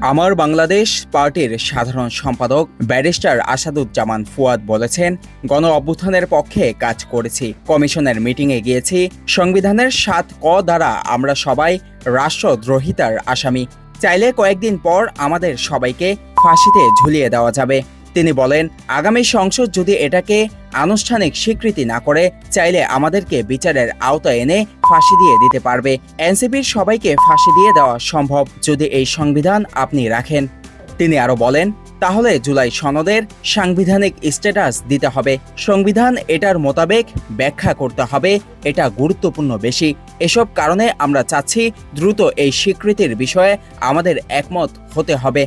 আমার বাংলাদেশ পার্টির সাধারণ সম্পাদক ব্যারিস্টার আসাদুজ্জামান ফুয়াদ বলেছেন, গণ অভ্যুত্থানের পক্ষে কাজ করেছি। কমিশনের মিটিংয়ে গিয়েছি। সংবিধানের সাত ক দ্বারা আমরা সবাই রাষ্ট্রদ্রোহিতার আসামি। চাইলে কয়েকদিন পর আমাদের সবাইকে ফাঁসিতে ঝুলিয়ে দেওয়া যাবে। তিনি বলেন, আগামী সংসদ যদি এটাকে আনুষ্ঠানিক স্বীকৃতি না করে, চাইলে আমাদেরকে বিচারের আওতায় এনে ফাঁসি দিয়ে দিতে পারবে। এনসিপির সবাইকে ফাঁসি দিয়ে দেওয়া সম্ভব যদি এই সংবিধান আপনি রাখেন। তিনি আরও বলেন, তাহলে জুলাই সনদের সাংবিধানিক স্ট্যাটাস দিতে হবে। সংবিধান এটার মোতাবেক ব্যাখ্যা করতে হবে, এটা গুরুত্বপূর্ণ বেশি। এসব কারণে আমরা চাচ্ছি দ্রুত এই স্বীকৃতির বিষয়ে আমাদের একমত হতে হবে।